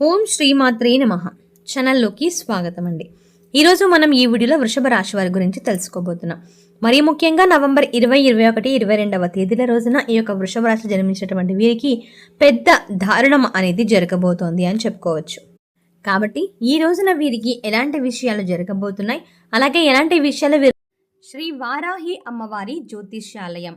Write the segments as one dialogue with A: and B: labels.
A: ఓం శ్రీమాత్రే నమ. ఛానల్లోకి స్వాగతం అండి ఈరోజు మనం ఈ వీడియోలో వృషభ రాశి వారి గురించి తెలుసుకోబోతున్నాం. మరీ ముఖ్యంగా నవంబర్ ఇరవై ఇరవై ఒకటి ఇరవై రెండవ తేదీల రోజున ఈ యొక్క వృషభ రాశి జన్మించినటువంటి వీరికి పెద్ద దారుణం అనేది జరగబోతోంది అని చెప్పుకోవచ్చు. కాబట్టి ఈ రోజున వీరికి ఎలాంటి విషయాలు జరగబోతున్నాయి? అలాగే ఎలాంటి విషయాలు వీరు? శ్రీ వారాహి అమ్మవారి జ్యోతిష్యాలయం.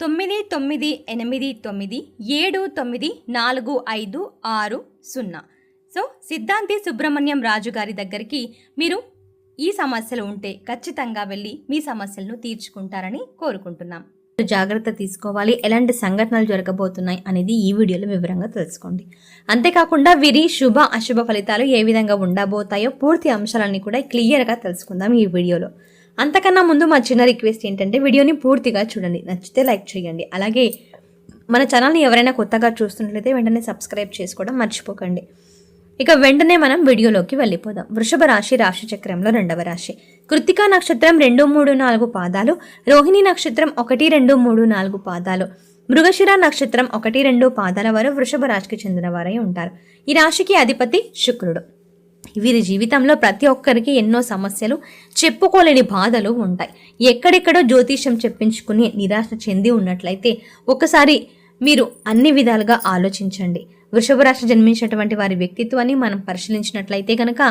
A: తొమ్మిది తొమ్మిది ఎనిమిది తొమ్మిది ఏడు తొమ్మిది నాలుగు ఐదు ఆరు సున్నా. సో సిద్ధాంతి సుబ్రహ్మణ్యం రాజు గారి దగ్గరికి మీరు ఈ సమస్యలు ఉంటే ఖచ్చితంగా వెళ్ళి మీ సమస్యలను తీర్చుకుంటారని కోరుకుంటున్నాం. జాగ్రత్త తీసుకోవాలి. ఎలాంటి సంఘటనలు జరగబోతున్నాయి అనేది ఈ వీడియోలో వివరంగా తెలుసుకోండి. అంతేకాకుండా వీరి శుభ అశుభ ఫలితాలు ఏ విధంగా ఉండబోతాయో పూర్తి అంశాలన్నీ కూడా క్లియర్గా తెలుసుకుందాం ఈ వీడియోలో. అంతకన్నా ముందు మా చిన్న రిక్వెస్ట్ ఏంటంటే వీడియోని పూర్తిగా చూడండి. నచ్చితే లైక్ చేయండి. అలాగే మన ఛానల్ని ఎవరైనా కొత్తగా చూస్తున్నట్లయితే వెంటనే సబ్స్క్రైబ్ చేసుకోవడం మర్చిపోకండి. ఇక వెంటనే మనం వీడియోలోకి వెళ్ళిపోదాం. వృషభ రాశి రాశి చక్రంలో రెండవ రాశి. కృతికా నక్షత్రం రెండు మూడు నాలుగు పాదాలు. రోహిణి నక్షత్రం ఒకటి రెండు మూడు నాలుగు పాదాలు. మృగశిర నక్షత్రం ఒకటి రెండు పాదాల వారు వృషభ రాశికి చెందిన వారై ఉంటారు. ఈ రాశికి అధిపతి శుక్రుడు. వీరి జీవితంలో ప్రతి ఒక్కరికి ఎన్నో సమస్యలు చెప్పుకోలేని బాధలు ఉంటాయి. ఎక్కడెక్కడో జ్యోతిష్యం చెప్పించుకుని నిరాశ చెంది ఉన్నట్లయితే ఒకసారి మీరు అన్ని విధాలుగా ఆలోచించండి. వృషభ రాశి జన్మించినటువంటి వారి వ్యక్తిత్వాన్ని మనం పరిశీలించినట్లయితే కనుక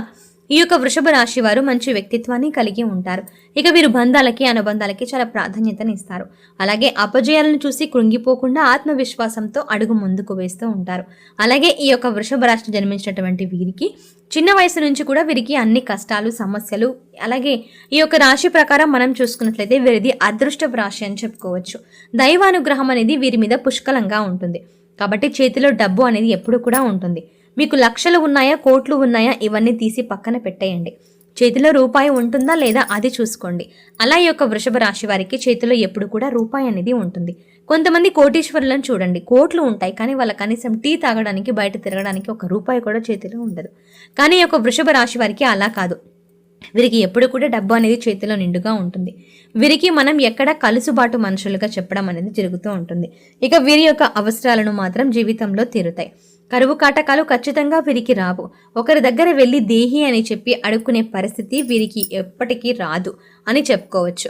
A: ఈ యొక్క వృషభ రాశి వారు మంచి వ్యక్తిత్వాన్ని కలిగి ఉంటారు. ఇక వీరు బంధాలకి అనుబంధాలకి చాలా ప్రాధాన్యతనిస్తారు అలాగే అపజయాలను చూసి కృంగిపోకుండా ఆత్మవిశ్వాసంతో అడుగు ముందుకు వేస్తూ ఉంటారు. అలాగే ఈ యొక్క వృషభ రాశి జన్మించినటువంటి వీరికి చిన్న వయసు నుంచి కూడా వీరికి అన్ని కష్టాలు సమస్యలు అలాగే ఈ యొక్క రాశి ప్రకారం మనం చూసుకున్నట్లయితే వీరిది అదృష్టపు రాశి అని చెప్పుకోవచ్చు. దైవానుగ్రహం అనేది వీరి మీద పుష్కలంగా ఉంటుంది. కాబట్టి చేతిలో డబ్బు అనేది ఎప్పుడు కూడా ఉంటుంది. మీకు లక్షలు ఉన్నాయా కోట్లు ఉన్నాయా ఇవన్నీ తీసి పక్కన పెట్టేయండి. చేతిలో రూపాయి ఉంటుందా లేదా అది చూసుకోండి. అలా ఈ యొక్క వృషభ రాశి వారికి చేతిలో ఎప్పుడు కూడా రూపాయి అనేది ఉంటుంది. కొంతమంది కోటీశ్వరులను చూడండి. కోట్లు ఉంటాయి కానీ వాళ్ళ కనీసం టీ తాగడానికి బయట తిరగడానికి ఒక రూపాయి కూడా చేతిలో ఉండదు. కానీ ఈ యొక్క వృషభ రాశి వారికి అలా కాదు. వీరికి ఎప్పుడు కూడా డబ్బు అనేది చేతిలో నిండుగా ఉంటుంది. వీరికి మనం ఎక్కడ కలుసుబాటు మనుషులుగా చెప్పడం అనేది జరుగుతూ ఉంటుంది. ఇక వీరి యొక్క అవసరాలను మాత్రం జీవితంలో తీరుతాయి. కరువు కాటకాలు ఖచ్చితంగా వీరికి రావు. ఒకరి దగ్గర వెళ్ళి దేహి అని చెప్పి అడుక్కునే పరిస్థితి వీరికి ఎప్పటికీ రాదు అని చెప్పుకోవచ్చు.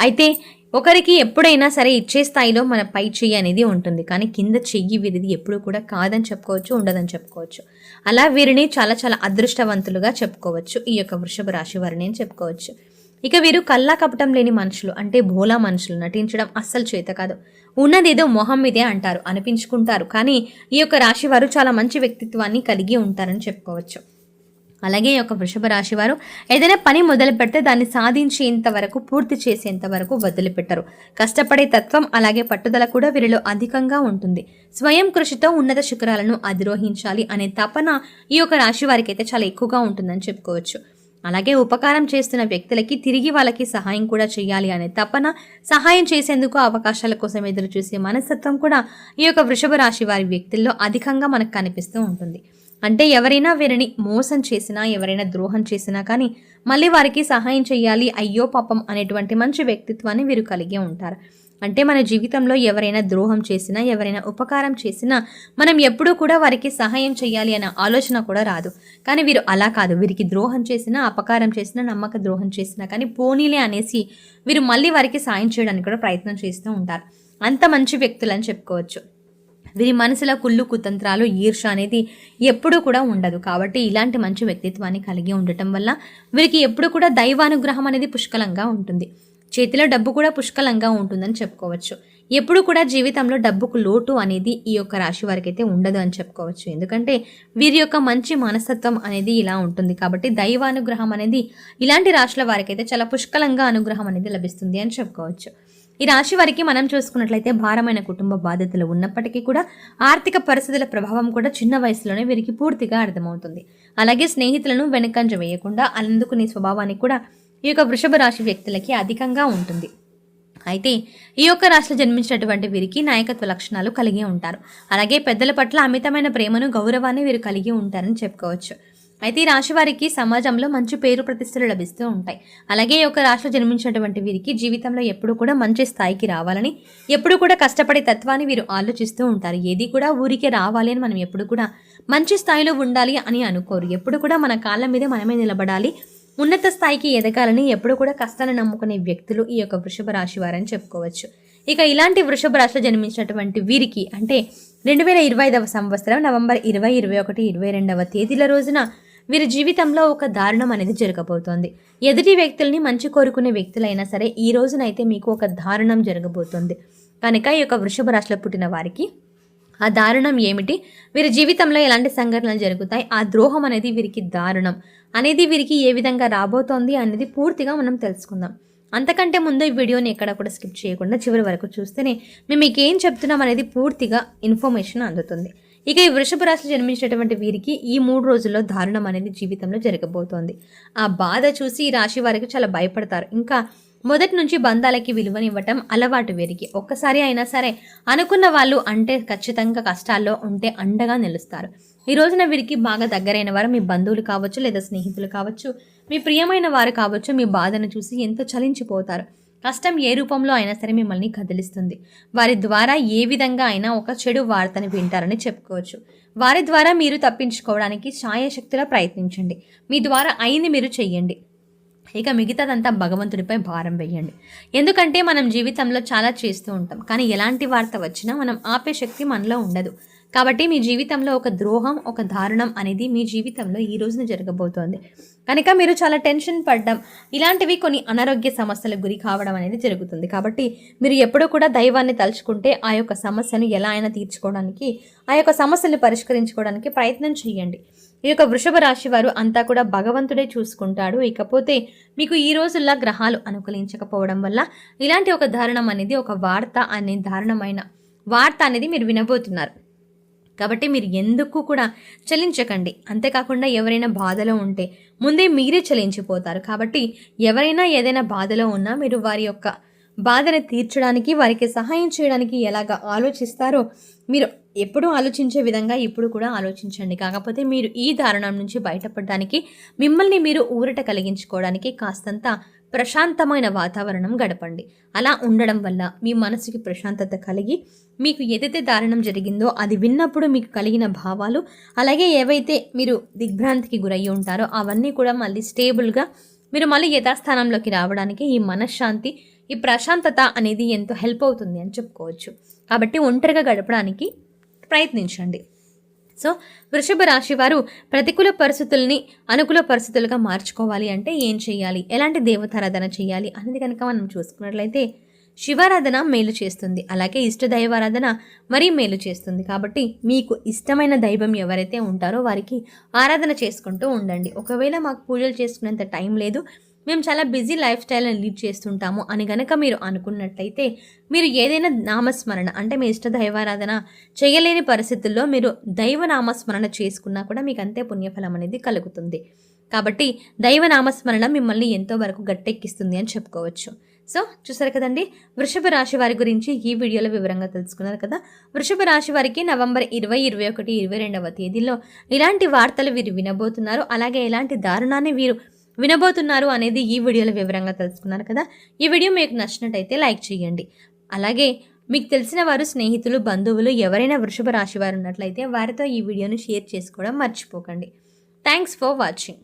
A: అయితే ఒకరికి ఎప్పుడైనా సరే ఇచ్చే స్థాయిలో మన పై చెయ్యి అనేది ఉంటుంది. కానీ కింద చెయ్యి వీరిది ఎప్పుడు కూడా కాదని చెప్పుకోవచ్చు ఉండదని చెప్పుకోవచ్చు. అలా వీరిని చాలా చాలా అదృష్టవంతులుగా చెప్పుకోవచ్చు. ఈ యొక్క వృషభ రాశి వారిని అని చెప్పుకోవచ్చు. ఇక వీరు కల్లా కపటం లేని మనుషులు అంటే భోలా మనుషులు నటించడం అస్సలు చేత కాదు. ఉన్నదేదో మొహం మీదే అంటారు అనిపించుకుంటారు. కానీ ఈ యొక్క రాశి వారు చాలా మంచి వ్యక్తిత్వాన్ని కలిగి ఉంటారని చెప్పుకోవచ్చు. అలాగే ఈ యొక్క వృషభ రాశి వారు ఏదైనా పని మొదలు పెడితే దాన్ని సాధించేంత వరకు పూర్తి చేసేంత వరకు వదిలిపెట్టరు. కష్టపడే తత్వం అలాగే పట్టుదల కూడా వీరిలో అధికంగా ఉంటుంది. స్వయం కృషితో ఉన్నత శిఖరాలను అధిరోహించాలి అనే తపన ఈ యొక్క రాశి వారికి అయితే చాలా ఎక్కువగా ఉంటుందని చెప్పుకోవచ్చు. అలాగే ఉపకారం చేస్తున్న వ్యక్తులకి తిరిగి వాళ్ళకి సహాయం కూడా చేయాలి అనే తపన సహాయం చేసేందుకు అవకాశాల కోసం ఎదురు చూసే మనస్తత్వం కూడా ఈ యొక్క వృషభ రాశి వారి వ్యక్తుల్లో అధికంగా మనకు కనిపిస్తూ ఉంటుంది. అంటే ఎవరైనా వీరిని మోసం చేసినా ఎవరైనా ద్రోహం చేసినా కానీ మళ్ళీ వారికి సహాయం చేయాలి అయ్యో పాపం అనేటువంటి మంచి వ్యక్తిత్వాన్ని వీరు కలిగి ఉంటారు. అంటే మన జీవితంలో ఎవరైనా ద్రోహం చేసినా ఎవరైనా ఉపకారం చేసినా మనం ఎప్పుడూ కూడా వారికి సహాయం చేయాలి అనే ఆలోచన కూడా రాదు. కానీ వీరు అలా కాదు. వీరికి ద్రోహం చేసినా అపకారం చేసినా నమ్మక ద్రోహం చేసినా కానీ పోనీలే అనేసి వీరు మళ్ళీ వారికి సాయం చేయడానికి కూడా ప్రయత్నం చేస్తూ ఉంటారు. అంత మంచి వ్యక్తులు అని చెప్పుకోవచ్చు. వీరి మనసులో కుళ్ళు కుతంత్రాలు ఈర్ష అనేది ఎప్పుడూ కూడా ఉండదు. కాబట్టి ఇలాంటి మంచి వ్యక్తిత్వాన్ని కలిగి ఉండటం వల్ల వీరికి ఎప్పుడు కూడా దైవానుగ్రహం అనేది పుష్కలంగా ఉంటుంది. చేతిలో డబ్బు కూడా పుష్కలంగా ఉంటుందని చెప్పుకోవచ్చు. ఎప్పుడు కూడా జీవితంలో డబ్బుకు లోటు అనేది ఈ యొక్క రాశి వారికి అయితే ఉండదు అని చెప్పుకోవచ్చు. ఎందుకంటే వీరి యొక్క మంచి మనస్తత్వం అనేది ఇలా ఉంటుంది. కాబట్టి దైవానుగ్రహం అనేది ఇలాంటి రాశుల వారికైతే చాలా పుష్కలంగా అనుగ్రహం అనేది లభిస్తుంది అని చెప్పుకోవచ్చు. ఈ రాశి వారికి మనం చూసుకున్నట్లయితే భారమైన కుటుంబ బాధ్యతలు ఉన్నప్పటికీ కూడా ఆర్థిక పరిస్థితుల ప్రభావం కూడా చిన్న వయసులోనే వీరికి పూర్తిగా అర్థమవుతుంది. అలాగే స్నేహితులను వెనకంజ వేయకుండా అందుకునే స్వభావానికి కూడా ఈ యొక్క వృషభ రాశి వ్యక్తులకి అధికంగా ఉంటుంది. అయితే ఈ యొక్క రాశిలో జన్మించినటువంటి వీరికి నాయకత్వ లక్షణాలు కలిగి ఉంటారు. అలాగే పెద్దల పట్ల అమితమైన ప్రేమను గౌరవాన్ని వీరు కలిగి ఉంటారని చెప్పుకోవచ్చు. అయితే ఈ రాశి వారికి సమాజంలో మంచి పేరు ప్రతిష్టలు లభిస్తూ ఉంటాయి. అలాగే ఈ యొక్క రాశిలో జన్మించినటువంటి వీరికి జీవితంలో ఎప్పుడు కూడా మంచి స్థాయికి రావాలని ఎప్పుడు కూడా కష్టపడే తత్వాన్ని వీరు ఆలోచిస్తూ ఉంటారు. ఏది కూడా ఊరికే రావాలి అని మనం ఎప్పుడు కూడా మంచి స్థాయిలో ఉండాలి అని అనుకోరు. ఎప్పుడు కూడా మన కాళ్ళ మీద మనమే నిలబడాలి. ఉన్నత స్థాయికి ఎదగాలని ఎప్పుడు కూడా కష్టాన్ని నమ్ముకునే వ్యక్తులు ఈ యొక్క వృషభ రాశి వారని చెప్పుకోవచ్చు. ఇక ఇలాంటి వృషభ రాశిలో జన్మించినటువంటి వీరికి అంటే రెండు వేల ఇరవై ఐదవ సంవత్సరం నవంబర్ ఇరవై ఇరవై ఒకటి ఇరవై రెండవ తేదీల రోజున వీరి జీవితంలో ఒక దారుణం అనేది జరగబోతోంది. ఎదుటి వ్యక్తుల్ని మంచి కోరుకునే వ్యక్తులైనా సరే ఈ రోజునైతే మీకు ఒక దారుణం జరగబోతోంది. కనుక ఈ యొక్క వృషభ రాశిలో పుట్టిన వారికి ఆ దారుణం ఏమిటి? వీరి జీవితంలో ఎలాంటి సంఘటనలు జరుగుతాయి? ఆ ద్రోహం అనేది వీరికి దారుణం. అనేది వీరికి ఏ విధంగా రాబోతోంది అనేది పూర్తిగా మనం తెలుసుకుందాం. అంతకంటే ముందు ఈ వీడియోని ఎక్కడ కూడా స్కిప్ చేయకుండా చివరి వరకు చూస్తేనే మేము మీకు ఏం చెప్తున్నాం అనేది పూర్తిగా ఇన్ఫర్మేషన్ అందుతుంది. ఇక ఈ వృషభ రాశి జన్మించినటువంటి వీరికి ఈ మూడు రోజుల్లో దారుణం అనేది జీవితంలో జరగబోతోంది. ఆ బాధ చూసి ఈ రాశి వారికి చాలా భయపడతారు. ఇంకా మొదటి నుంచి బంధాలకి విలువనివ్వటం అలవాటు వీరికి. ఒక్కసారి అయినా సరే అనుకున్న వాళ్ళు అంటే ఖచ్చితంగా కష్టాల్లో ఉంటే అండగా నిలుస్తారు. ఈ రోజున వీరికి బాగా దగ్గరైన వారు మీ బంధువులు కావచ్చు లేదా స్నేహితులు కావచ్చు మీ ప్రియమైన వారు కావచ్చు మీ బాధను చూసి ఎంతో చలించిపోతారు. కష్టం ఏ రూపంలో అయినా సరే మిమ్మల్ని కదిలిస్తుంది. వారి ద్వారా ఏ విధంగా అయినా ఒక చెడు వార్తని వింటారని చెప్పుకోవచ్చు. వారి ద్వారా మీరు తప్పించుకోవడానికి ఛాయాశక్తిలో ప్రయత్నించండి. మీ ద్వారా అయింది మీరు చెయ్యండి. ఇక మిగతాదంతా భగవంతుడిపై భారం వేయండి ఎందుకంటే మనం జీవితంలో చాలా చేస్తూ ఉంటాం. కానీ ఎలాంటి వార్త వచ్చినా మనం ఆపే శక్తి మనలో ఉండదు. కాబట్టి మీ జీవితంలో ఒక ద్రోహం ఒక దారుణం అనేది మీ జీవితంలో ఈ రోజున జరగబోతోంది. కనుక మీరు చాలా టెన్షన్ పడడం ఇలాంటివి కొన్ని అనారోగ్య సమస్యలకు గురి కావడం అనేది జరుగుతుంది. కాబట్టి మీరు ఎప్పుడూ కూడా దైవాన్ని తలుచుకుంటే ఆ యొక్క సమస్యను ఎలా అయినా తీర్చుకోవడానికి ఆ యొక్క సమస్యను పరిష్కరించుకోవడానికి ప్రయత్నం చేయండి. ఈ యొక్క వృషభ రాశి వారు అంతా కూడా భగవంతుడే చూసుకుంటాడు. ఇకపోతే మీకు ఈ రోజుల్లో గ్రహాలు అనుకూలించకపోవడం వల్ల ఇలాంటి ఒక దారుణం అనేది ఒక వార్త అనే దారుణమైన వార్త అనేది మీరు వినబోతున్నారు. కాబట్టి మీరు ఎందుకు కూడా చలించకండి. అంతేకాకుండా ఎవరైనా బాధలో ఉంటే ముందే మీరే చలించిపోతారు. కాబట్టి ఎవరైనా ఏదైనా బాధలో ఉన్నా మీరు వారి యొక్క బాధను తీర్చడానికి వారికి సహాయం చేయడానికి ఎలాగ ఆలోచిస్తారో మీరు ఎప్పుడూ ఆలోచించే విధంగా ఇప్పుడు కూడా ఆలోచించండి. కాకపోతే మీరు ఈ దారుణం నుంచి బయటపడడానికి మిమ్మల్ని మీరు ఊరట కలిగించుకోవడానికి కాస్తంత ప్రశాంతమైన వాతావరణం గడపండి. అలా ఉండడం వల్ల మీ మనసుకి ప్రశాంతత కలిగి మీకు ఏదైతే దారుణం జరిగిందో అది విన్నప్పుడు మీకు కలిగిన భావాలు అలాగే ఏవైతే మీరు దిగ్భ్రాంతికి గురయ్యి ఉంటారో అవన్నీ కూడా మళ్ళీ స్టేబుల్గా మీరు మళ్ళీ యథాస్థానంలోకి రావడానికి ఈ మనశ్శాంతి ఈ ప్రశాంతత అనేది ఎంతో హెల్ప్ అవుతుంది అని చెప్పుకోవచ్చు. కాబట్టి ఒంటరిగా గడపడానికి ప్రయత్నించండి. సో వృషభ రాశి వారు ప్రతికూల పరిస్థితుల్ని అనుకూల పరిస్థితులుగా మార్చుకోవాలి అంటే ఏం చేయాలి? ఎలాంటి దేవతారాధన చేయాలి? అనేది కనుక మనం చూసుకున్నట్లయితే శివారాధన మేలు చేస్తుంది. అలాగే ఇష్ట దైవారాధన మరీ మేలు చేస్తుంది. కాబట్టి మీకు ఇష్టమైన దైవం ఎవరైతే ఉంటారో వారికి ఆరాధన చేసుకుంటూ ఉండండి. ఒకవేళ మాకు పూజలు చేసుకునేంత టైం లేదు మేము చాలా బిజీ లైఫ్ స్టైల్ని లీడ్ చేస్తుంటాము అని గనక మీరు అనుకున్నట్లయితే మీరు ఏదైనా నామస్మరణ అంటే మీ ఇష్ట దైవారాధన చేయలేని పరిస్థితుల్లో మీరు దైవ నామస్మరణ చేసుకున్నా కూడా మీకు అంతే పుణ్యఫలం అనేది కలుగుతుంది. కాబట్టి దైవ నామస్మరణ మిమ్మల్ని ఎంతో వరకు గట్టెక్కిస్తుంది అని చెప్పుకోవచ్చు. సో చూసారు కదండి? వృషభ రాశి వారి గురించి ఈ వీడియోలో వివరంగా తెలుసుకున్నారు కదా? వృషభ రాశి వారికి నవంబర్ ఇరవై ఇరవై ఒకటి ఇరవై రెండవ తేదీలో ఇలాంటి వార్తలు వీరు వినబోతున్నారు. అలాగే ఎలాంటి దారుణాన్ని వీరు వినబోతున్నారు అనేది ఈ వీడియోలో వివరంగా తెలుసుకున్నారు కదా. ఈ వీడియో మీకు నచ్చినట్టయితే లైక్ చేయండి. అలాగే మీకు తెలిసిన వారు స్నేహితులు బంధువులు ఎవరైనా వృషభ రాశి వారు ఉన్నట్లయితే వారితో ఈ వీడియోను షేర్ చేసుకోవడం మర్చిపోకండి. Thanks for watching